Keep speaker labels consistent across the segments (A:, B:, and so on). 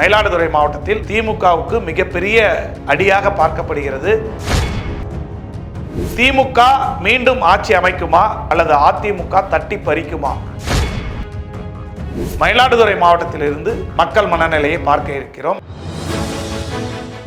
A: மயிலாடுதுறை மாவட்டத்தில் திமுகவுக்கு மிகப்பெரிய அடியாக பார்க்கப்படுகிறது. திமுக மீண்டும் ஆட்சி அமைக்குமா? அல்லது அதிமுக தட்டி பறிக்குமா? மயிலாடுதுறை மாவட்டத்திலிருந்து மக்கள் மனநிலையை பார்க்க இருக்கிறோம்.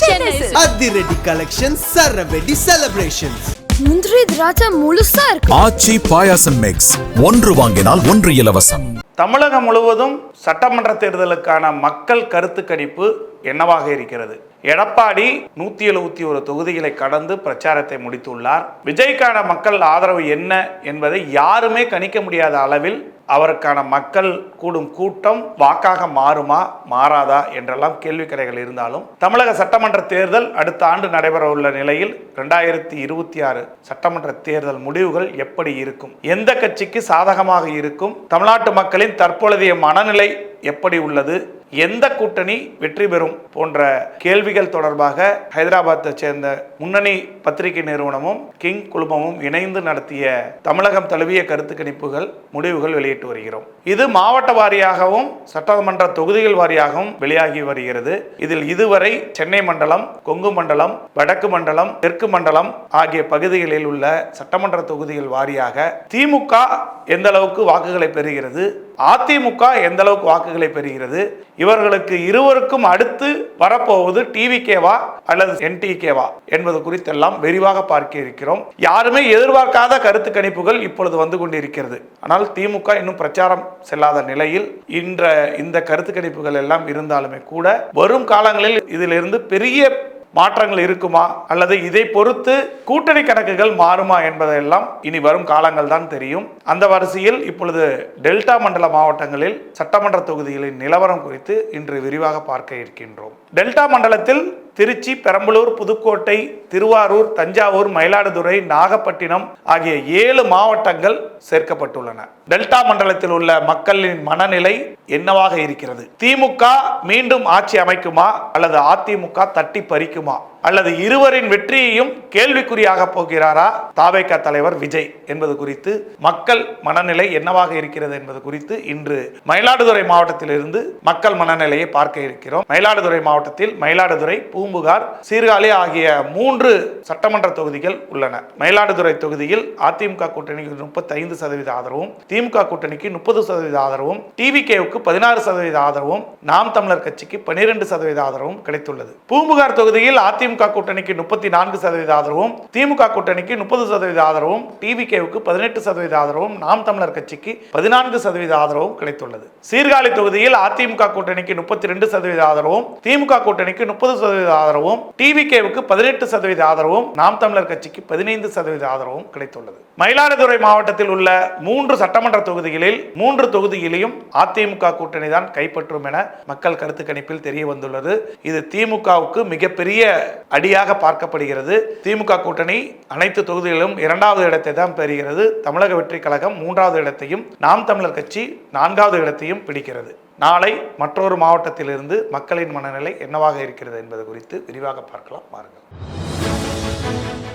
B: அதிரடி கலெக்ஷன் சரவெடி செலிப்ரேஷன்ஸ்
C: முந்திரி திராட்சை முழுசா இருக்கு.
D: ஆச்சி பாயாசம் மிக்ஸ் ஒன்று வாங்கினால் ஒன்று இலவசம்.
A: தமிழகம் முழுவதும் சட்டமன்ற தேர்தலுக்கான மக்கள் கருத்து கணிப்பு என்னவாக இருக்கிறது? எடப்பாடி நூத்தி எழுபத்தி ஒரு தொகுதிகளை கடந்து பிரச்சாரத்தை முடித்துள்ளார். விஜய்க்கான மக்கள் ஆதரவு என்ன என்பதை யாருமே கணிக்க முடியாத அளவில் அவருக்கான மக்கள் கூடும் கூட்டம் வாக்காக மாறுமா மாறாதா என்றெல்லாம் கேள்விக்கரைகள் இருந்தாலும் தமிழக சட்டமன்ற தேர்தல் அடுத்த ஆண்டு நடைபெற உள்ள நிலையில் ரெண்டாயிரத்தி இருபத்தி ஆறு சட்டமன்ற தேர்தல் முடிவுகள் எப்படி இருக்கும்? எந்த கட்சிக்கு சாதகமாக இருக்கும்? தமிழ்நாட்டு மக்களின் தற்பொழுதைய மனநிலை எப்படி உள்ளது? எந்த கூட்டணி வெற்றி பெறும் போன்ற கேள்விகள் தொடர்பாக ஹைதராபாத்தை சேர்ந்த முன்னணி பத்திரிகை நிறுவனமும் கிங் குழுமமும் இணைந்து நடத்திய தமிழகம் தழுவிய கருத்து கணிப்புகள் முடிவுகள் வெளியிட்டு வருகிறோம். இது மாவட்ட வாரியாகவும் சட்டமன்ற தொகுதிகள் வாரியாகவும் வெளியாகி வருகிறது. இதில் இதுவரை சென்னை மண்டலம் கொங்கு மண்டலம் வடக்கு மண்டலம் தெற்கு மண்டலம் ஆகிய பகுதிகளில் உள்ள சட்டமன்ற தொகுதிகள் வாரியாக திமுக எந்த அளவுக்கு வாக்குகளை பெறுகிறது அதிமுக எந்த அளவுக்கு வாக்குகளை பெறுகிறது? இவர்களுக்கு இருவருக்கும் அடுத்து வரப்போவது டிவிகேவா அல்லது என்டிகேவா என்பது குறித்தெல்லாம் விரிவாக பார்க்க இருக்கிறோம். யாருமே எதிர்பார்க்காத கருத்து கணிப்புகள் இப்பொழுது வந்து கொண்டிருக்கிறது. ஆனால் திமுக இன்னும் பிரச்சாரம் செல்லாத நிலையில் இன்ற இந்த கருத்து கணிப்புகள் எல்லாம் இருந்தாலுமே கூட வரும் காலங்களில் இதிலிருந்து பெரிய மாற்றங்கள் இருக்குமா? அல்லது இதை பொறுத்து கூட்டணி கணக்குகள் மாறுமா என்பதெல்லாம் இனி வரும் காலங்கள் தான் தெரியும். அந்த வரிசையில் இப்பொழுது டெல்டா மண்டல மாவட்டங்களில் சட்டமன்ற தொகுதிகளின் நிலவரம் குறித்து இன்று விரிவாக பார்க்க இருக்கின்றோம். டெல்டா மண்டலத்தில் திருச்சி பெரம்பலூர் புதுக்கோட்டை திருவாரூர் தஞ்சாவூர் மயிலாடுதுறை நாகப்பட்டினம் ஆகிய ஏழு மாவட்டங்கள் சேர்க்கப்பட்டுள்ளன. டெல்டா மண்டலத்தில் உள்ள மக்களின் மனநிலை என்னவாக இருக்கிறது? திமுக மீண்டும் ஆட்சி அமைக்குமா? அல்லது அதிமுக தட்டி பறிக்குமா? அல்லது இருவரின் வெற்றியையும் கேள்விக்குறியாக போகிறாரா? தாவேக தலைவர் விஜய் என்பது குறித்து மக்கள் மனநிலை என்னவாக இருக்கிறது என்பது குறித்து இன்று மயிலாடுதுறை மாவட்டத்திலிருந்து மக்கள் மனநிலையை பார்க்க இருக்கிறோம். மயிலாடுதுறை மாவட்டத்தில் மயிலாடுதுறை பூம்புகார் சீர்காழி ஆகிய மூன்று சட்டமன்ற தொகுதிகள் உள்ளன. மயிலாடுதுறை தொகுதியில் அதிமுக கூட்டணிக்கு முப்பத்தி ஐந்து சதவீத ஆதரவும் திமுக கூட்டணிக்கு முப்பது சதவீத ஆதரவும் டிவிகேவுக்கு பதினாறு சதவீத ஆதரவும் நாம் தமிழர் கட்சிக்கு பனிரெண்டு சதவீத ஆதரவும் கிடைத்துள்ளது. பூம்புகார் தொகுதியில் அதிமுக கூட்டணிக்கு முப்பத்தி நான்கு சதவீத ஆதரவும் திமுக கூட்டணிக்கு முப்பது சதவீத ஆதரவும் டிவிகேவுக்கு பதினெட்டு சதவீத ஆதரவும் நாம் தமிழர் கட்சிக்கு பதினான்கு சதவீத ஆதரவும் கிடைத்துள்ளது. சீர்காழி தொகுதியில் அதிமுக கூட்டணிக்கு முப்பத்தி ரெண்டு சதவீத ஆதரவும் திமுக கூட்டணிக்கு முப்பது சதவீத ஆதரவும் டிவிகேவுக்கு பதினெட்டு சதவீத ஆதரவும் நாம் தமிழர் கட்சிக்கு பதினைந்து சதவீத ஆதரவும் கிடைத்துள்ளது. மயிலாடுதுறை மாவட்டத்தில் உள்ள மூன்று சட்டமன்ற தொகுதிகளில் மூன்று தொகுதியிலையும் அதிமுக கூட்டணி தான் கைப்பற்றும் என மக்கள் கருத்து கணிப்பில் தெரிய வந்துள்ளது. இது திமுகவுக்கு மிகப்பெரிய அடியாக பார்க்கப்படுகிறது. திமுக கூட்டணி அனைத்து தொகுதிகளிலும் இரண்டாவது இடத்தை தான் பெறுகிறது. தமிழக வெற்றி கழகம் மூன்றாவது இடத்தையும் நாம் தமிழர் கட்சி நான்காவது இடத்தையும் பிடிக்கிறது. நாளை மற்றொரு மாவட்டத்திலிருந்து மக்களின் மனநிலை என்னவாக இருக்கிறது என்பது குறித்து விரிவாக பார்க்கலாம். பாருங்கள்